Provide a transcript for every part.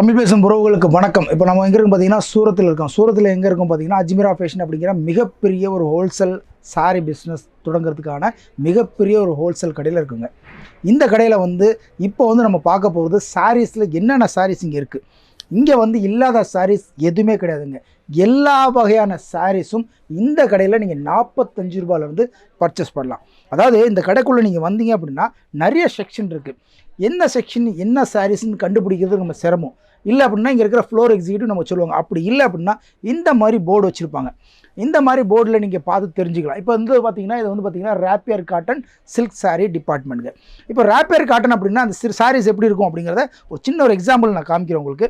தமிழ் பேசும் உறவுகளுக்கு வணக்கம். இப்போ நம்ம எங்கே இருக்கும் பார்த்தீங்கன்னா சூரத்தில் இருக்கோம். சூரத்தில் எங்கே இருக்கும் பார்த்தீங்கன்னா அஜ்மீரா ஃபேஷன் அப்படிங்கிற மிகப்பெரிய ஒரு ஹோல்சேல் சாரி பிஸ்னஸ் தொடங்குறதுக்கான மிகப்பெரிய ஒரு ஹோல்சேல் கடையில் இருக்குங்க. இந்த கடையில் வந்து இப்போ வந்து நம்ம பார்க்க போகிறது சாரீஸில் என்னென்ன சாரீஸ் இங்கே இருக்குது இங்கே வந்து இல்லாத சாரீஸ் எதுவுமே கிடையாதுங்க. எல்லா வகையான சாரீஸும் இந்த கடையில் நீங்கள் நாற்பத்தஞ்சு ரூபாயிலேருந்து பர்ச்சேஸ் பண்ணலாம். அதாவது இந்த கடைக்குள்ளே நீங்கள் வந்தீங்க அப்படின்னா நிறைய செக்ஷன் இருக்குது என்ன செக்ஷன் என்ன சாரீஸ்ன்னு கண்டுபிடிக்கிறது நம்ம சிரமம்? இல்லை அப்படின்னா இங்கே இருக்கிற ஃப்ளோர் எக்ஸிக்யூட்டிவ் நம்ம சொல்லுவாங்க. அப்படி இல்லை அப்படின்னா இந்த மாதிரி போர்டு வச்சுருப்பாங்க. இந்த மாதிரி போர்டில் நீங்கள் பார்த்து தெரிஞ்சுக்கலாம். இப்போ வந்து பார்த்தீங்கன்னா இது வந்து பார்த்தீங்கன்னா ரேப்பியர் காட்டன் சில்க் saree டிபார்ட்மெண்ட்டுங்க இப்போ ரேப்பியர் காட்டன் அப்படின்னா அந்த சாரீஸ் எப்படி இருக்கும் அப்படிங்கிறத ஒரு சின்ன ஒரு எக்ஸாம்பிள் நான் காமிக்கிறேன் உங்களுக்கு.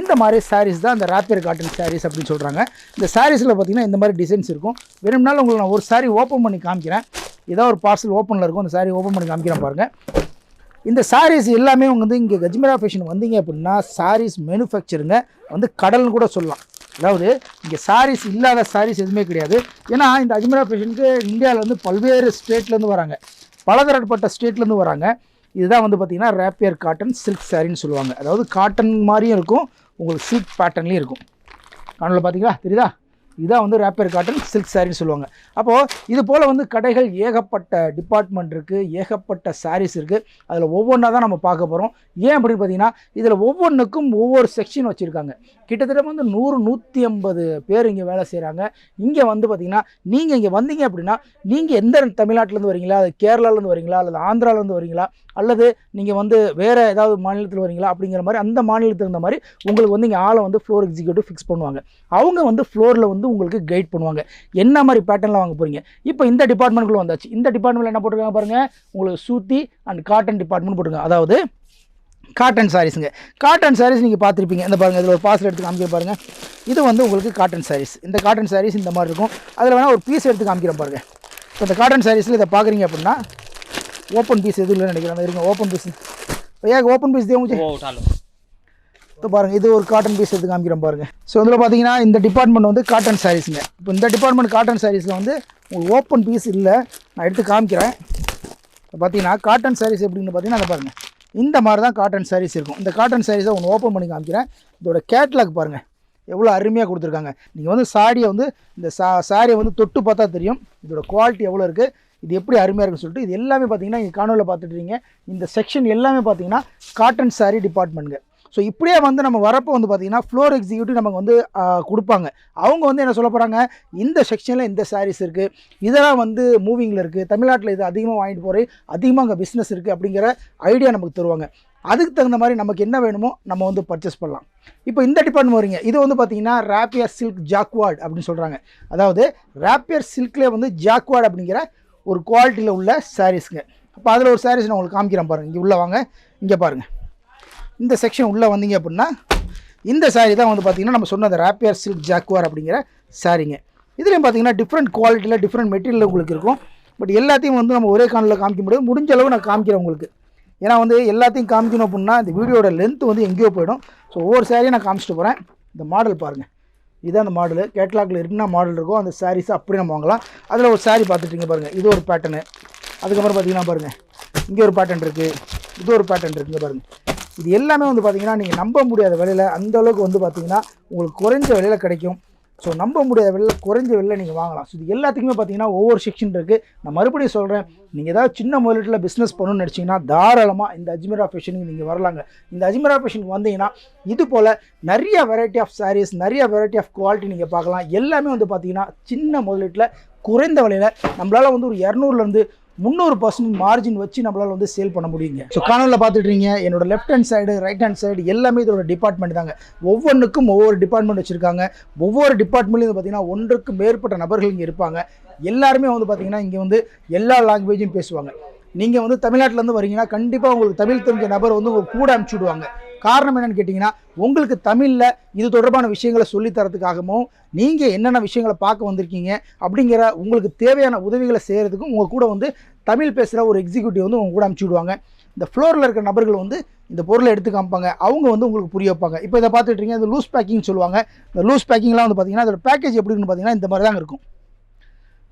இந்த மாதிரி சாரீஸ் தான் இந்த ரேப்பியர் காட்டன் சாரீஸ் அப்படின்னு சொல்கிறாங்க இந்த சாரீஸில் பார்த்தீங்கன்னா இந்த மாதிரி டிசைன்ஸ் இருக்கும். வேணும்னாலும் உங்களுக்கு நான் ஒரு சாரீ ஓப்பன் பண்ணி காமிக்கிறேன். ஏதோ ஒரு பார்சல் ஓப்பனில் இருக்கும். அந்த saree ஓப்பன் பண்ணி காமிக்கிறேன் பாருங்கள் இந்த சாரீஸ் எல்லாமே வந்து இங்கே கஜ்மீரா ஃபேஷன் வந்தீங்க அப்படின்னா சாரீஸ் மேனுஃபேக்சருங்க வந்து கடல்னு கூட சொல்லலாம். அதாவது இங்கே சாரீஸ் இல்லாத சாரீஸ் எதுவுமே கிடையாது. ஏன்னா இந்த அஜ்மீரா ஃபேஷனுக்கு இந்தியாவில் வந்து பல்வேறு ஸ்டேட்லேருந்து வராங்க. பலதரப்பட்ட ஸ்டேட்லேருந்து வராங்க. இதுதான் வந்து பார்த்திங்கன்னா ரேப்பியர் காட்டன் சில்க் சாரின்னு சொல்லுவாங்க. அதாவது காட்டன் மாதிரியும் இருக்கும் உங்களுக்கு சில்க் பேட்டர்ன்லேயும் இருக்கும். காணொலியில் பார்த்தீங்களா தெரியுதா? இதான் வந்து ரேப்பர் காட்டன் சில்க் சாரின்னு சொல்லுவாங்க. அப்போது இது போல் வந்து கடைகள் ஏகப்பட்ட டிபார்ட்மெண்ட் இருக்குது ஏகப்பட்ட சாரீஸ் இருக்குது அதில் ஒவ்வொன்றா தான் நம்ம பார்க்க போகிறோம் ஏன் அப்படின்னு பார்த்தீங்கன்னா இதில் ஒவ்வொன்றுக்கும் ஒவ்வொரு செக்ஷன் வச்சுருக்காங்க. கிட்டத்தட்ட வந்து நூறு நூற்றி ஐம்பது பேர் இங்கே வேலை செய்கிறாங்க இங்கே வந்து பார்த்திங்கன்னா நீங்கள் இங்கே வந்தீங்க அப்படின்னா நீங்கள் எந்த தமிழ்நாட்டிலேருந்து வரீங்களா? அது கேரளாலேருந்து வரீங்களா? அல்லது ஆந்திராலேருந்து வரீங்களா? அல்லது நீங்கள் வந்து வேறு ஏதாவது மாநிலத்தில் வரீங்களா? அப்படிங்கிற மாதிரி அந்த மாநிலத்துக்கு இருந்த மாதிரி உங்களுக்கு வந்து இங்கே ஆளை வந்து ஃப்ளோர் எக்ஸிக்யூட்டிவ் ஃபிக்ஸ் பண்ணுவாங்க. அவங்க வந்து ஃப்ளோரில் வந்து உங்களுக்கு கைட் பண்ணுவாங்க. என்ன மாதிரி பேட்டர்னில் வாங்க போகிறீங்க இப்போ இந்த டிபார்ட்மெண்ட்குள்ளே வந்தாச்சு. இந்த டிபார்ட்மெண்ட்டில் என்ன போட்டிருக்காங்க பாருங்கள் உங்களுக்கு சூத்தி அண்ட் காட்டன் டிபார்ட்மெண்ட் போட்டிருக்காங்க. அதாவது காட்டன் சாரீஸுங்க காட்டன் சாரீஸ் நீங்கள் பார்த்துருப்பீங்க. இந்த பாருங்கள் இதில் ஒரு பாஸ்ல எடுத்து காமிக்க பாருங்கள் இது வந்து உங்களுக்கு காட்டன் சாரீஸ் இந்த காட்டன் சாரீஸ் இந்த மாதிரி இருக்கும். அதில் வேணால் ஒரு பீஸ் எடுத்து காமிக்கிறேன் பாருங்கள் இப்போ இந்த காட்டன் சாரீஸில் இதை பார்க்குறீங்க அப்படின்னா ஓப்பன் பீஸ் எதுவும் இல்லைன்னு நினைக்கிறேன். இருங்க ஓப்பன் பீஸ் ஏன் ஓப்பன் பீஸ் தேவை இப்போ பாருங்க இது ஒரு காட்டன் பீஸ் எடுத்து காமிக்கிறோம் பாருங்க. ஸோ இதில் பார்த்தீங்கன்னா இந்த டிபார்ட்மெண்ட் வந்து காட்டன் சாரீஸுங்க இப்போ இந்த டிபார்ட்மெண்ட் காட்டன் சாரீஸில் வந்து உங்களுக்கு ஓப்பன் பீஸ் இல்லை. நான் எடுத்து காமிக்கிறேன். இப்போ பார்த்தீங்கன்னா காட்டன் சாரீஸ் எப்படின்னு பார்த்தீங்கன்னா அதை பாருங்கள் இந்த மாதிரி தான் காட்டன் சாரீஸ் இருக்கும். இந்த காட்டன் சாரீஸை ஒன்று ஓப்பன் பண்ணி காமிக்கிறேன். இதோட கேட்லாக் பாருங்கள் எவ்வளோ அருமையாக கொடுத்துருக்காங்க. நீங்கள் வந்து சாரியை வந்து இந்த சா சாரியை வந்து தொட்டு பார்த்தா தெரியும். இதோட குவாலிட்டி எவ்வளோ இருக்குது இது எப்படி அருமையாக இருக்குன்னு சொல்லிட்டு இது எல்லாமே பார்த்தீங்கன்னா இங்கே காணொலியில் பார்த்துட்டு இந்த செக்ஷன் எல்லாமே பார்த்தீங்கன்னா காட்டன் சாரீ டிபார்ட்மெண்ட்டுங்க ஸோ இப்படியே வந்து நம்ம வரப்போ வந்து பார்த்தீங்கன்னா ஃப்ளோர் எக்ஸிக்யூட்டிவ் நமக்கு வந்து கொடுப்பாங்க. அவங்க வந்து என்ன சொல்ல போகிறாங்க இந்த செக்ஷனில் இந்த சாரீஸ் இருக்குது இதெல்லாம் வந்து மூவிங்கில் இருக்குது தமிழ்நாட்டில் இது அதிகமாக வாங்கிட்டு போகிற அதிகமாக அங்கே பிஸ்னஸ் இருக்குது அப்படிங்கிற ஐடியா நமக்கு தருவாங்க. அதுக்கு தகுந்த மாதிரி நமக்கு என்ன வேணுமோ நம்ம வந்து பர்ச்சேஸ் பண்ணலாம். இப்போ இந்த டிபார்ட்மெண்ட் வரீங்க இது வந்து பார்த்தீங்கன்னா ரேப்பியர் சில்க் ஜாக்வார்ட் அப்படின்னு சொல்கிறாங்க அதாவது ரேப்பியர் சில்க்லேயே வந்து ஜாக்வார்ட் அப்படிங்கிற ஒரு குவாலிட்டியில் உள்ள சாரீஸுங்க அப்போ அதில் ஒரு சாரீஸ் நான் உங்களுக்கு காமிக்கிறேன் பாருங்கள் இங்கே உள்ளே வாங்க. இங்கே பாருங்கள் இந்த செக்ஷன் உள்ளே வந்தீங்க அப்படின்னா இந்த saree தான் வந்து பார்த்திங்கன்னா நம்ம சொன்ன அந்த ராப்பியர் சில்க் ஜாக்குவார் அப்படிங்கிற சாரீங்க இதுலேயும் பார்த்தீங்கன்னா டிஃப்ரெண்ட் குவாலிட்டியில் டிஃப்ரெண்ட் மெட்டீரியல் உங்களுக்கு இருக்கும். பட் எல்லாத்தையும் வந்து நம்ம ஒரே காணொலியில் காமிக்க முடியாது. முடிஞ்ச அளவு நான் காமிக்கிறேன் உங்களுக்கு. ஏன்னா வந்து எல்லாத்தையும் காமிக்கணும் அப்படின்னா இந்த வீடியோட லென்த் வந்து எங்கேயோ போயிடும். ஸோ ஒவ்வொரு சாரியும் நான் காமிச்சிட்டு போகிறேன் இந்த மாடல் பாருங்கள் இதுதான் அந்த மாடலு கேட்லாக்ல என்ன மாடல் இருக்கும் அந்த சாரீஸ் அப்படி நம்ம வாங்கலாம். அதில் ஒரு saree பார்த்துட்டிங்க பாருங்கள் இது ஒரு பேட்டர்னு அதுக்கப்புறம் பார்த்தீங்கன்னா பாருங்கள் இங்கே ஒரு பேட்டர்ன் இருக்குது இது ஒரு பேட்டர்ன் இருக்குங்க பாருங்கள் இது எல்லாமே வந்து பார்த்தீங்கன்னா நீங்கள் நம்ப முடியாத விலையில் அந்த அளவுக்கு வந்து பார்த்தீங்கன்னா உங்களுக்கு குறைஞ்ச விலையில் கிடைக்கும். ஸோ நம்ப முடியாத விலையில் குறைஞ்ச விலையில் நீங்கள் வாங்கலாம். ஸோ இது எல்லாத்துக்குமே பார்த்தீங்கன்னா ஒவ்வொரு செக்ஷன் இருக்குது நான் மறுபடியும் சொல்கிறேன் நீங்கள் ஏதாவது சின்ன முதலீட்டில் பிஸ்னஸ் பண்ணணும்னு நினச்சிங்கன்னா தாராளமாக இந்த அஜ்மீரா ஃபேஷனுக்கு நீங்கள் வரலாங்க. இந்த அஜ்மீரா ஃபேஷனுக்கு வந்தீங்கன்னா இது போல் நிறைய வெரைட்டி ஆஃப் சாரீஸ் நிறைய வெரைட்டி ஆஃப் குவாலிட்டி நீங்கள் பார்க்கலாம். எல்லாமே வந்து பார்த்தீங்கன்னா சின்ன முதலீட்டில் குறைந்த விலையில் நம்மளால் வந்து ஒரு இரநூறுலேருந்து முந்நூறு பர்சன்ட் மார்ஜின் வச்சு நம்மளால் வந்து சேல் பண்ண முடியுங்க. ஸோ காணொலியில் பார்த்துட்டு என்னோட left hand side right hand side எல்லாமே இதோட டிபார்ட்மெண்ட் தாங்க. ஒவ்வொன்றுக்கும் ஒவ்வொரு டிபார்ட்மெண்ட் வச்சுருக்காங்க. ஒவ்வொரு டிபார்ட்மெண்ட்லையும் பார்த்தீங்கன்னா ஒன்றுக்கு மேற்பட்ட நபர்கள் இங்கே இருப்பாங்க. எல்லாருமே வந்து பார்த்தீங்கன்னா இங்கே வந்து எல்லா லாங்குவேஜும் பேசுவாங்க. நீங்கள் வந்து தமிழ்நாட்டிலேருந்து வரீங்கன்னா கண்டிப்பாக உங்களுக்கு தமிழ் தெரிஞ்ச நபர் வந்து உங்க கூட அனுப்பிச்சி விடுவாங்க. காரணம் என்னன்னு கேட்டிங்கன்னா உங்களுக்கு தமிழில் இது தொடர்பான விஷயங்களை சொல்லித்தரத்துக்காகவும் நீங்கள் என்னென்ன விஷயங்களை பார்க்க வந்திருக்கீங்க அப்படிங்கிற உங்களுக்கு தேவையான உதவிகளை செய்கிறதுக்கும் உங்கள் கூட வந்து தமிழ் பேசுகிற ஒரு எக்ஸிக்யூட்டிவ் வந்து உங்க கூட அனுப்பிச்சி விடுவாங்க. இந்த ஃப்ளோரில் இருக்கிற நபர்கள் வந்து இந்த பொருளை எடுத்து காமிப்பாங்க. அவங்க வந்து உங்களுக்கு புரிய வைப்பாங்க. இப்போ இதை பார்த்துட்டு இருக்கீங்க இந்த லூஸ் பேக்கிங் சொல்லுவாங்க. இந்த லூஸ் பேக்கிங்லாம் வந்து பார்த்தீங்கன்னா அதோட பேக்கேஜ் எப்படின்னு பார்த்தீங்கன்னா இந்த மாதிரி தாங்க இருக்கும்.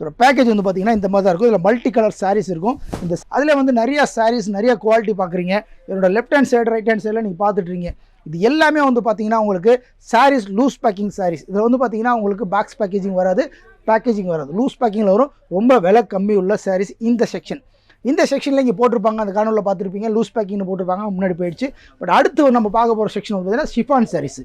இதோட பேக்கேஜ் வந்து பார்த்தீங்கன்னா இந்த மாதிரி தான் இருக்கும். இதில் மல்டி கலர் சாரீஸ் இருக்கும். இந்த அதில் வந்து நிறையா சாரீஸ் நிறைய குவாலிட்டி பார்க்குறீங்க என்னோட left hand side right hand சைடில் நீங்கள் பார்த்துட்ருங்க இது எல்லாமே வந்து பார்த்தீங்கன்னா உங்களுக்கு சாரீஸ் லூஸ் பேக்கிங் சாரீஸ் இதில் வந்து பார்த்தீங்கன்னா உங்களுக்கு பாக்ஸ் பேக்கேஜிங் வராது பேக்கேஜிங் வராது. லூஸ் பேக்கிங்கில் வரும். ரொம்ப விலை கம்மி உள்ள சாரீஸ் இந்த செக்ஷன் இந்த செக்ஷனில் இங்கே போட்டிருப்பாங்க அந்த காணொலியில் பார்த்துருப்பீங்க லூஸ் பேக்கிங்னு போட்டிருப்பாங்க முன்னாடி போயிடுச்சு. பட் அடுத்து நம்ம பார்க்க போகிற செக்ஷன் வந்து பார்த்தீங்கன்னா ஷிஃபான் சாரீஸ்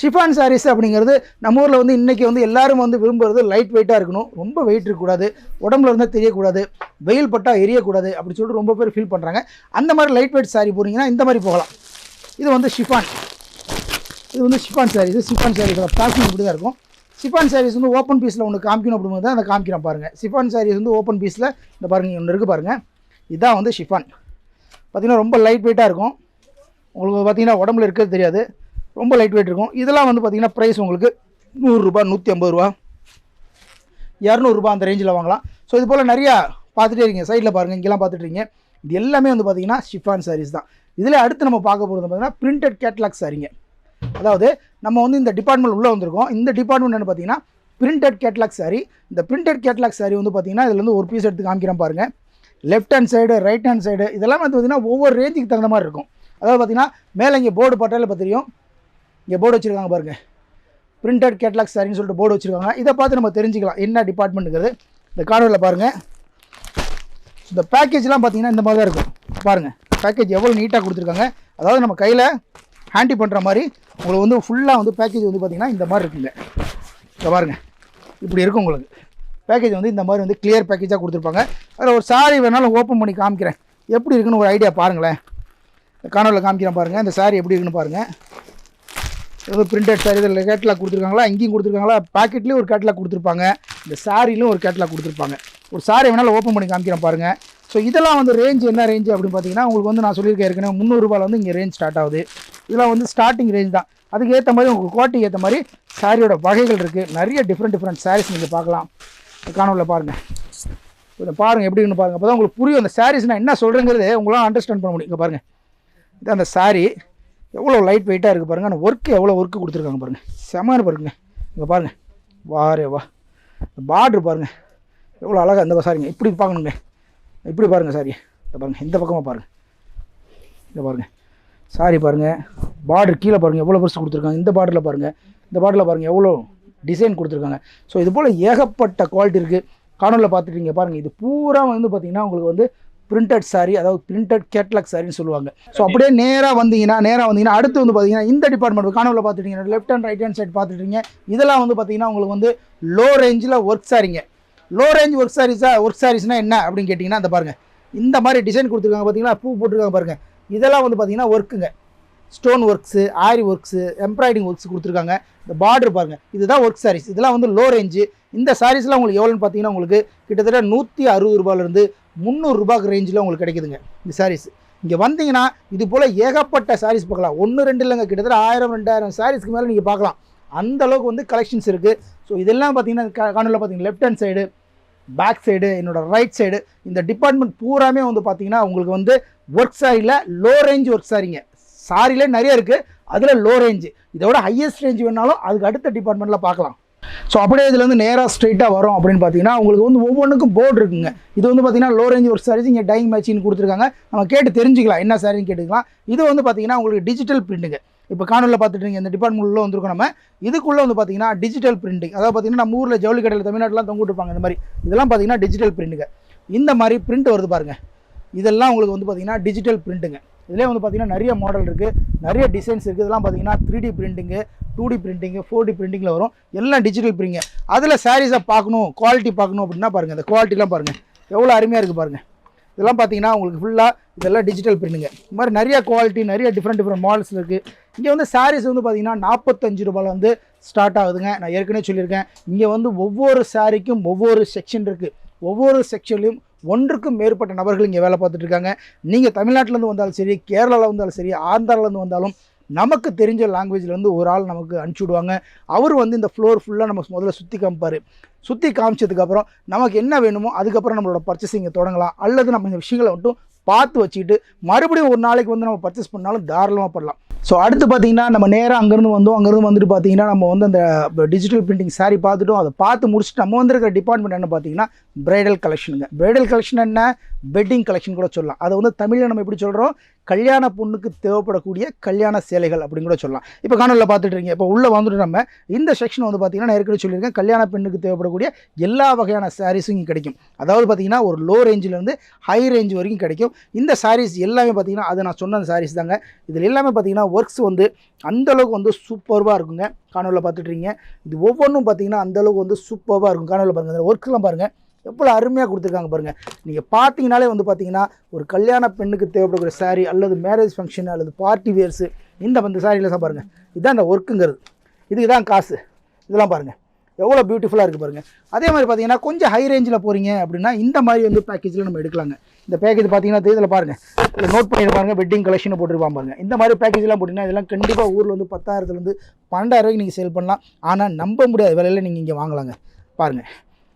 ஷிஃபான் சாரீஸ் அப்படிங்கிறது நம்ம ஊரில் வந்து இன்றைக்கி வந்து எல்லாரும் வந்து விரும்புறது லைட் வெயிட்டாக இருக்கணும். ரொம்ப வெயிட் இருக்கக்கூடாது. உடம்புல இருந்தால் தெரியக்கூடாது. வெயில் பட்டால் எரியக்கூடாது அப்படி சொல்லிட்டு ரொம்ப பேர் ஃபீல் பண்ணுறாங்க அந்த மாதிரி லைட் வெயிட் சாரி போனீங்கன்னா இந்த மாதிரி போகலாம். இது வந்து ஷிஃபான். இது வந்து ஷிஃபான் சாரீஸ் ஷிஃபான் சாரீஸோட பேக்கிங் இப்படி தான் இருக்கும். ஷிஃபான் சாரீஸ் வந்து ஓப்பன் பீஸில் ஒன்று காமிக்கணும் அப்படிங்கிறது தான் அதை காமிக்கிறேன் பாருங்கள் ஷிஃபான் சாரீஸ் வந்து ஓப்பன் பீஸில் இந்த பாருங்கள் ஒன்று இருக்குது பாருங்கள் இதுதான் வந்து ஷிஃபான். பார்த்திங்கன்னா ரொம்ப லைட் வெயிட்டாக இருக்கும். உங்களுக்கு பார்த்தீங்கன்னா உடம்புல இருக்கிறது தெரியாது. ரொம்ப லைட் வெயிட் இருக்கும். இதெல்லாம் வந்து பார்த்திங்கன்னா ப்ரைஸ் உங்களுக்கு நூறுரூபா நூற்றி ஐம்பது ரூபா. இரநூறுபா அந்த ரேஞ்சில் வாங்கலாம். ஸோ இது போல் நிறையா பார்த்துட்டே இருக்கீங்க. சைடில் பாருங்கள் இங்கெல்லாம் பார்த்துட்டு இருக்கீங்க. இது எல்லாமே வந்து பார்த்திங்கன்னா ஷிஃபான் சாரீஸ் தான். இதில் அடுத்து நம்ம பார்க்க போகிறது பார்த்தீங்கன்னா பிரிண்டட் கேட்லாக் சாரீங்க அதாவது நம்ம வந்து இந்த டிபார்ட்மெண்ட் உள்ளே வந்திருக்கோம். இந்த டிபார்ட்மெண்ட் என்ன பார்த்தீங்கன்னா பிரிண்டட் கேட்லாக் சாரி இந்த பிரிண்டட் கேட்லாக் சாரி வந்து பார்த்தீங்கன்னா இதில் வந்து ஒரு பீஸ் எடுத்து காமிக்கிறேன் பாருங்கள் left hand side right hand side இதெல்லாம் வந்து பார்த்தீங்கன்னா ஒவ்வொரு ரேஞ்சுக்கு தகுந்த மாதிரி இருக்கும். அதாவது பார்த்தீங்கன்னா மேலே இங்கே போர்டு பட்டாலே இப்போ தெரியும். இங்கே போர்டு வச்சுருக்காங்க பாருங்கள் பிரிண்டட் கேட்லாக் சாரின்னு சொல்லிட்டு போர்டு வச்சுருக்காங்க. இதை பார்த்து நம்ம தெரிஞ்சுக்கலாம் என்ன டிபார்ட்மெண்ட்டுங்கிறது இந்த கார்டரில் பாருங்கள் இந்த பேக்கேஜ்லாம் பார்த்தீங்கன்னா இந்த மாதிரி தான் இருக்கும். பாருங்கள் பேக்கேஜ் எவ்வளோ நீட்டாக கொடுத்துருக்காங்க. அதாவது நம்ம கையில் ஹேண்டி பண்ணுற மாதிரி உங்களுக்கு வந்து ஃபுல்லாக வந்து பேக்கேஜ் வந்து பார்த்திங்கன்னா இந்த மாதிரி இருக்குங்க. இதை பாருங்கள் இப்படி இருக்கும் உங்களுக்கு. பேக்கேஜ் வந்து இந்த மாதிரி வந்து கிளியர் பேக்கேஜாக கொடுத்துருப்பாங்க. அதில் ஒரு சாரி வேணாலும் ஓப்பன் பண்ணி காமிக்கிறேன். எப்படி இருக்குன்னு ஒரு ஐடியா பாருங்களேன். காணொலியில் காமிக்கிறேன் பாருங்கள் இந்த சாரி எப்படி இருக்குன்னு பாருங்கள் ஏதோ பிரிண்டட் சாரி இதில் கேட்லாக் கொடுத்துருக்காங்களா இங்கேயும் கொடுத்துருக்காங்களா பாக்கெட்லேயும் ஒரு கேட்லாக் கொடுத்துருப்பாங்க. இந்த சாரிலையும் ஒரு கேட்லாக் கொடுத்துருப்பாங்க. ஒரு சாரி வேணாலும் ஓப்பன் பண்ணி காமிக்கிறேன் பாருங்கள் ஸோ இதெல்லாம் வந்து ரேஞ்ச் என்ன ரேஞ்ச் அப்படின்னு பார்த்தீங்கன்னா உங்களுக்கு வந்து நான் சொல்லியிருக்கேன் ஏற்கனவே முந்நூறுரூபாவில் வந்து இங்கே ரேஞ்ச் ஸ்டார்ட் ஆகுது. இதெல்லாம் வந்து ஸ்டார்டிங் ரேஞ்ச் தான். அதுக்கு ஏற்ற மாதிரி உங்களுக்கு குவாலிட்டிக்கு ஏற்ற மாதிரி சாரியோட வகைகள் இருக்குது நிறைய டிஃப்ரெண்ட் டிஃப்ரெண்ட் சாரீஸ் நீங்கள் பார்க்கலாம். காணொலியில் பாருங்கள் இதை பாருங்கள் எப்படின்னு பாருங்கள் அப்போ தான் உங்களுக்கு புரியும். அந்த சாரீஸ் நான் என்ன சொல்கிறேங்கிறது உங்களால் அண்டர்ஸ்டாண்ட் பண்ண முடியும். இங்கே பாருங்கள் இது அந்த சாரீ எவ்வளோ லைட் வெயிட்டாக இருக்குது பாருங்கள் ஆனால் ஒர்க்கு எவ்வளோ ஒர்க்கு கொடுத்துருக்காங்க பாருங்கள் செமான பாருங்க. இங்கே பாருங்கள் வாரே வா. பார்ட்ரு பாருங்கள் எவ்வளோ அழகாக இந்த சாரிங்க இப்படி பார்க்கணுங்க இப்படி பாருங்கள் சாரி இந்த பாருங்கள் இந்த பக்கமாக பாருங்கள் இந்த பாருங்கள் சாரி பாருங்கள் பார்டர் கீழே பாருங்கள் எவ்வளோ பெருசு கொடுத்துருக்காங்க. இந்த பார்டரில் பாருங்கள் இந்த பார்டரில் பாருங்கள் எவ்வளோ டிசைன் கொடுத்துருக்காங்க. ஸோ இது போல் ஏகப்பட்ட குவாலிட்டி இருக்குது காணொலியில் பார்த்துட்டீங்க பாருங்கள் இது பூரா வந்து பார்த்திங்கன்னா உங்களுக்கு வந்து பிரிண்டட் சாரி அதாவது பிரிண்டட் கேட்லாக் சாரின்னு சொல்லுவாங்க. ஸோ அப்படியே நேராக வந்தீங்கன்னா நேராக வந்தீங்கன்னா அடுத்து வந்து பார்த்தீங்கன்னா இந்த டிபார்ட்மெண்ட் காணொலியில் பார்த்துட்டீங்க left hand right hand side பார்த்துட்டீங்க இதெல்லாம் வந்து பார்த்தீங்கன்னா உங்களுக்கு வந்து லோ ரேஞ்சில் ஒர்க் சாரிங்க லோ ரேஞ்ச் ஒர்க் சாரீஸா ஒர்க் சாரீஸ்னால் என்ன அப்படின்னு கேட்டிங்கன்னா அந்த பாருங்கள் இந்த மாதிரி டிசைன் கொடுத்துருக்காங்க பார்த்தீங்கன்னா பூ போட்டிருக்காங்க பாருங்கள் இதெல்லாம் வந்து பார்த்தீங்கன்னா ஒர்க்குங்க stone works aari works embroidery works கொடுத்துருக்காங்க. இந்த பார்டர் பாருங்கள் இதுதான் ஒர்க் சாரீஸ் இதெல்லாம் வந்து லோ ரேஞ்சு இந்த சாரீஸ்லாம் உங்களுக்கு எவ்வளோன்னு பார்த்தீங்கன்னா உங்களுக்கு கிட்டத்தட்ட நூற்றி அறுபது ரூபாயிலேருந்து முந்நூறுரூபாக்கு ரேஞ்சில் உங்களுக்கு கிடைக்குதுங்க. இந்த சாரீஸ் இங்கே வந்தீங்கன்னா இது போல் ஏகப்பட்ட சாரீஸ் பார்க்கலாம். ஒன்று ரெண்டு இல்லைங்க. கிட்டத்தட்ட ஆயிரம் ரெண்டாயிரம் சாரீஸ்க்கு மேலே நீங்கள் பார்க்கலாம். அந்த அளவுக்கு வந்து கலெக்ஷன்ஸ் இருக்குது ஸோ இதெல்லாம் பார்த்தீங்கன்னா காணொலியில் பார்த்தீங்கன்னா left hand side back side என்னோட ரைட் சைடு இந்த டிபார்ட்மெண்ட் பூராமே வந்து பார்த்தீங்கன்னா உங்களுக்கு வந்து ஒர்க் சாரியில் லோ ரேஞ்ச் ஒர்க் சாரிங்க சாரியில் நிறைய இருக்குது அதில் லோ ரேஞ்சு இதோட ஹையஸ்ட் ரேஞ்ச் வேணாலும் அதுக்கு அடுத்த டிபார்ட்மெண்ட்டில் பார்க்கலாம். ஸோ அப்படியே இதில் வந்து நேராக ஸ்ட்ரெயிட்டாக வரும் அப்படின்னு பார்த்தீங்கன்னா உங்களுக்கு வந்து ஒவ்வொன்றுக்கும் போர்டு இருக்குங்க. இது வந்து பார்த்தீங்கன்னா லோ ரேஞ்ச் ஒரு சாரீஸ் இங்கே டைங் மேட்சின்னு கொடுத்துருக்காங்க. நம்ம கேட்டு தெரிஞ்சுக்கலாம் என்ன சாரின்னு கேட்டுக்கலாம். இது வந்து பார்த்தீங்கன்னா உங்களுக்கு டிஜிட்டல் பிரிண்ட்டுங்க இப்போ காணொலியில் பார்த்துட்டு இந்த டிபார்ட்மெண்ட் உள்ள வந்திருக்கோம் நம்ம. இதுக்குள்ளே வந்து பார்த்தீங்கன்னா டிஜிட்டல் பிரிண்டிங் அதாவது பார்த்தீங்கன்னா நம்ம ஊரில் ஜவுளி கடையில் தமிழ்நாட்டிலாம் தொங்கிட்டுருப்பாங்க இந்த மாதிரி. இதெல்லாம் பார்த்தீங்கன்னா டிஜிட்டல் பிரிண்ட்டுங்க இந்த மாதிரி பிரிண்ட் வருது பாருங்கள் இதெல்லாம் உங்களுக்கு வந்து பார்த்தீங்கன்னா டிஜிட்டல் பிரிண்ட்டுங்க இதிலே வந்து பார்த்தீங்கன்னா நிறைய மாடல் இருக்குது நிறைய டிசைன்ஸ் இருக்குது இதெல்லாம் பார்த்தீங்கன்னா three D printing two D printing four D பிரிண்டிங்கில் வரும். எல்லாம் டிஜிட்டல் பிரிங்க அதில் சாரீஸை பார்க்கணும் குவாலிட்டி பார்க்கணும் அப்படின்னா பாருங்கள் இந்த குவாலிட்டிலாம் பாருங்கள் எவ்வளோ அருமையாக இருக்குது பாருங்கள் இதெல்லாம் பார்த்தீங்கன்னா உங்களுக்கு ஃபுல்லாக இதெல்லாம் டிஜிட்டல் பிரிண்டுங்க இந்த மாதிரி நிறைய குவாலிட்டி நிறைய டிஃப்ரெண்ட் டிஃப்ரெண்ட் மாடல்ஸ் இருக்குது இங்கே வந்து சாரீஸ் வந்து பார்த்தீங்கன்னா நாற்பத்தஞ்சு ரூபாயில் வந்து ஸ்டார்ட் ஆகுதுங்க. நான் ஏற்கனவே சொல்லியிருக்கேன். இங்கே வந்து ஒவ்வொரு சாரிக்கும் ஒவ்வொரு செக்ஷன் இருக்குது ஒவ்வொரு செக்ஷன்லையும் ஒன்றுக்கும் மேற்பட்ட நபர்கள் இங்கே வேலை பார்த்துட்டு இருக்காங்க நீங்கள் தமிழ்நாட்டிலேருந்து வந்தாலும் சரி கேரளாவில் வந்தாலும் சரி ஆந்திராவிலேருந்து வந்தாலும் நமக்கு தெரிஞ்ச லாங்குவேஜ்லேருந்து ஒரு ஆள் நமக்கு அனுப்பிச்சி விடுவாங்க. அவர் வந்து இந்த ஃப்ளோர் ஃபுல்லாக நம்ம முதல்ல சுற்றி காமிப்பார். சுற்றி காமிச்சதுக்கப்புறம் நமக்கு என்ன வேணுமோ அதுக்கப்புறம் நம்மளோட பர்ச்சேசிங்கை தொடங்கலாம். அல்லது நம்ம இந்த விஷயங்களை மட்டும் பார்த்து வச்சுக்கிட்டு மறுபடியும் ஒரு நாளைக்கு வந்து நம்ம பர்ச்சேஸ் பண்ணாலும் தாராளமாக பண்ணலாம். ஸோ அடுத்து பார்த்தீங்கன்னா நம்ம நேராக அங்கேருந்து வந்தோம். அங்கேருந்து வந்துட்டு பார்த்தீங்கன்னா நம்ம வந்து அந்த டிஜிட்டல் பிரிண்டிங் சாரீ பார்த்துட்டோம். அதை பார்த்து முடிச்சுட்டு நம்ம வந்திருக்கிற டிபார்ட்மெண்ட் என்ன பார்த்தீங்கன்னா பிரைடல் கலெக்ஷனுங்க பிரைடல் கலெக்ஷன் என்ன? வெட்டிங் கலெக்ஷன் கூட சொல்லலாம். அதை வந்து தமிழில் நம்ம எப்படி சொல்கிறோம் கல்யாண பொண்ணுக்கு தேவைப்படக்கூடிய கல்யாண சேலைகள் அப்படின்னு கூட சொல்லலாம். இப்போ காணொலியில் பார்த்துட்டு இருக்கீங்க இப்போ உள்ளே வந்துட்டு நம்ம இந்த செக்ஷன் வந்து பார்த்தீங்கன்னா நான் ஏற்கனவே சொல்லியிருக்கேன். கல்யாண பெண்ணுக்கு தேவைப்படக்கூடிய எல்லா வகையான சாரீஸும் இங்கே கிடைக்கும். அதாவது பார்த்தீங்கன்னா ஒரு லோ ரேஞ்சிலேருந்து ஹை ரேஞ்ச் வரைக்கும் கிடைக்கும். இந்த சாரீஸ் எல்லாமே பார்த்தீங்கன்னா அது நான் சொன்ன சாரீஸ் தாங்க. இதில் எல்லாமே பார்த்தீங்கன்னா ஒர்க்ஸ் வந்து அந்த அளவுக்கு வந்து சூப்பர்வாக இருக்குங்க. காணொலியில் பார்த்துட்டு இருக்கீங்க இது ஒவ்வொன்றும் பார்த்தீங்கன்னா அந்தளவுக்கு வந்து சூப்பர்வாக இருக்கும். காணொலியில் பாருங்கள் அந்த ஒர்க்லாம் பாருங்கள் எவ்வளோ அருமையாக கொடுத்துருக்காங்க பாருங்கள் நீங்கள் பார்த்தீங்கனாலே வந்து பார்த்தீங்கன்னா ஒரு கல்யாண பெண்ணுக்கு தேவைப்படக்கூடிய சாரீ அல்லது மேரேஜ் ஃபங்க்ஷன் அல்லது பார்ட்டி வேர்ஸு இந்த அந்த சாரியில் தான் பாருங்கள் இதுதான் அந்த ஒர்க்குங்கிறது இதுக்கு தான் காசு. இதெல்லாம் பாருங்கள் எவ்வளோ பியூட்டிஃபுல்லாக இருக்குது பாருங்கள் அதே மாதிரி பார்த்தீங்கன்னா கொஞ்சம் ஹை ரேஞ்சில் போகிறீங்க அப்படின்னா இந்த மாதிரி வந்து பேக்கேஜில் நம்ம எடுக்கலாங்க. இந்த பேக்கேஜ் பார்த்தீங்கன்னா இதில் பாருங்கள் இதில் நோட் பண்ணி பாருங்க வெட்டிங் கலெக்ஷன் போட்டுருப்பாங்க பாருங்கள் இந்த மாதிரி பேக்கேஜ்லாம் போட்டிங்கன்னா இதெல்லாம் கண்டிப்பாக ஊரில் வந்து பத்தாயிரத்துலேருந்து பன்னெண்டாயிரம் ரூபாய்க்கு நீங்கள் சேல் பண்ணலாம். ஆனால் நம்ப முடியாத விலையில் நீங்கள் இங்கே வாங்கலாங்க. பாருங்கள்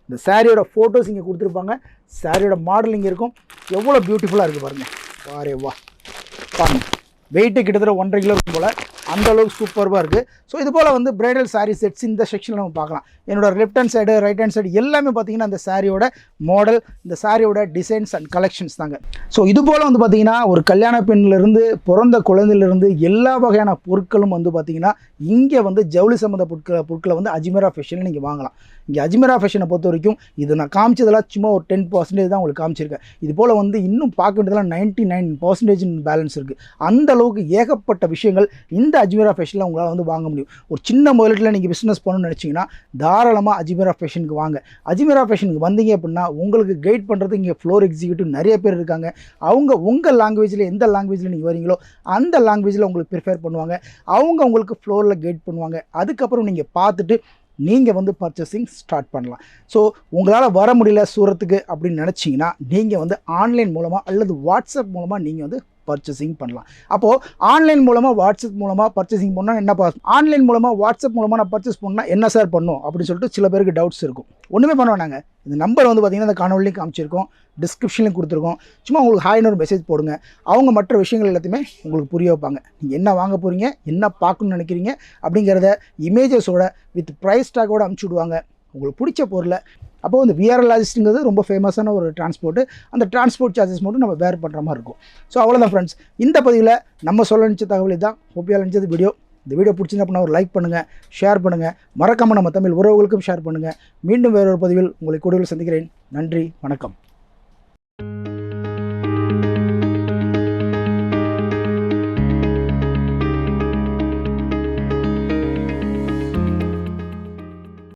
இந்த சாரியோட ஃபோட்டோஸ் இங்கே கொடுத்துருப்பாங்க. சாரியோட மாடல் இங்கே இருக்கும். எவ்வளோ பியூட்டிஃபுல்லாக இருக்குது பாருங்கள் வாரே வா. பாருங்கள் வெயிட்டு கிட்டத்தட்ட ஒன்றரை கிலோ இருக்கும் போல். அந்தளவுக்கு சூப்பர்வாக இருக்குது ஸோ இது போல் வந்து பிரைடல் சாரீ செட்ஸ் இந்த செக்ஷனில் நம்ம பார்க்கலாம். என்னோட left hand side right hand side எல்லாமே பார்த்தீங்கன்னா அந்த சாரியோட மாடல் இந்த சாரியோட டிசைன்ஸ் அண்ட் கலெக்ஷன்ஸ் தாங்க. ஸோ இது போல் வந்து பார்த்தீங்கன்னா ஒரு கல்யாண பெண்ணிலிருந்து பிறந்த குழந்தையிலிருந்து எல்லா வகையான பொருட்களும் வந்து பார்த்தீங்கன்னா இங்கே வந்து ஜவுளி சம்மந்த பொருட்களை பொருட்களை வந்து அஜ்மீரா ஃபேஷனில் நீங்கள் வாங்கலாம். இங்கே அஜ்மீரா ஃபேஷனை பொறுத்த வரைக்கும் இது நான் காமிச்சதெல்லாம் சும்மா ஒரு டென் பர்சன்டேஜ் தான் உங்களுக்கு காமிச்சிருக்கேன். இது போல் வந்து இன்னும் பார்க்க வேண்டியதெல்லாம் நைன்ட்டி நைன் பர்சன்டேஜ் பேலன்ஸ் இருக்குது அந்த அளவுக்கு ஏகப்பட்ட விஷயங்கள் இந்த அஜ்மீரா ஃபேஷனில் உங்களால் வந்து வாங்க முடியும்? ஒரு சின்ன முதலீட்டில் நீங்கள் பிஸ்னஸ் பண்ணணும்னு நினச்சிங்கன்னா தாராளமாக அஜ்மீரா ஃபேஷனுக்கு வாங்க. அஜ்மீரா ஃபேஷனுக்கு வந்தீங்க அப்படின்னா உங்களுக்கு கைட் பண்ணுறது இங்கே ஃப்ளோர் எக்ஸிக்யூட்டிவ் நிறைய பேர் இருக்காங்க. அவங்க உங்கள் லாங்குவேஜில் எந்த லாங்குவேஜில் நீங்கள் வரீங்களோ அந்த லாங்குவேஜில் உங்களுக்கு ப்ரிஃபேர் பண்ணுவாங்க. அவங்க உங்களுக்கு ஃப்ளோரில் கைட் பண்ணுவாங்க. அதுக்கப்புறம் நீங்கள் பார்த்துட்டு நீங்கள் வந்து பர்ச்சேசிங் ஸ்டார்ட் பண்ணலாம். ஸோ உங்களால் வர முடியல சூரத்துக்கு அப்படின்னு நினச்சிங்கன்னா நீங்கள் வந்து ஆன்லைன் மூலமாக அல்லது வாட்ஸ்அப் மூலமாக நீங்கள் வந்து பர்ச்சேசிங் பண்ணலாம். அப்போது ஆன்லைன் மூலமாக வாட்ஸ்அப் மூலமாக பர்ச்சேசிங் பண்ணால் என்ன பா ஆன்லைன் மூலமாக வாட்ஸ்அப் மூலமாக நான் பர்ச்சேஸ் பண்ணால் என்ன சார் பண்ணும்? அப்படின்னு சொல்லிட்டு சில பேருக்கு டவுட்ஸ் இருக்கும். ஒன்றுமே பண்ண வேணாங்க. இந்த நம்பர் வந்து பார்த்தீங்கன்னா இந்த காணொலியும் காமிச்சிருக்கோம். டிஸ்கிரிப்ஷன்லையும் கொடுத்துருக்கோம். சும்மா உங்களுக்கு ஹாய்னு ஒரு மெசேஜ் போடுங்க. அவங்க மற்ற விஷயங்கள் எல்லாத்தையுமே உங்களுக்கு புரிய வைப்பாங்க. நீங்கள் என்ன வாங்க போகிறீங்க என்ன பார்க்கணும்னு நினைக்கிறீங்க? அப்படிங்கிறத இமேஜஸோட வித் ப்ரைஸ் டாக்கோட அமுச்சு விடுவாங்க. உங்களுக்கு பிடிச்ச பொருளை அப்போ வந்து விஆர் லாஜிஸ்ட்டுங்கிறது ரொம்ப ஃபேமஸான ஒரு டிரான்ஸ்போர்ட்டு அந்த டிரான்ஸ்போர்ட் சார்ஜஸ் மட்டும் நம்ம வேர் பண்ணுற மாதிரி இருக்கும். ஸோ அவ்வளோதான் ஃப்ரெண்ட்ஸ் இந்த பதிவில் நம்ம சொல்ல நினச்ச தகவல் தான் ஹோப்பியால் நினச்சது வீடியோ இந்த வீடியோ பிடிச்சிருந்தா அப்படின்னா ஒரு லைக் பண்ணுங்கள் ஷேர் பண்ணுங்கள் மறக்காமல் நம்ம தமிழ் உறவுகளுக்கும் ஷேர் பண்ணுங்கள் மீண்டும் வேறொரு பதிவில் உங்களை கூடுதல் சந்திக்கிறேன். நன்றி வணக்கம்.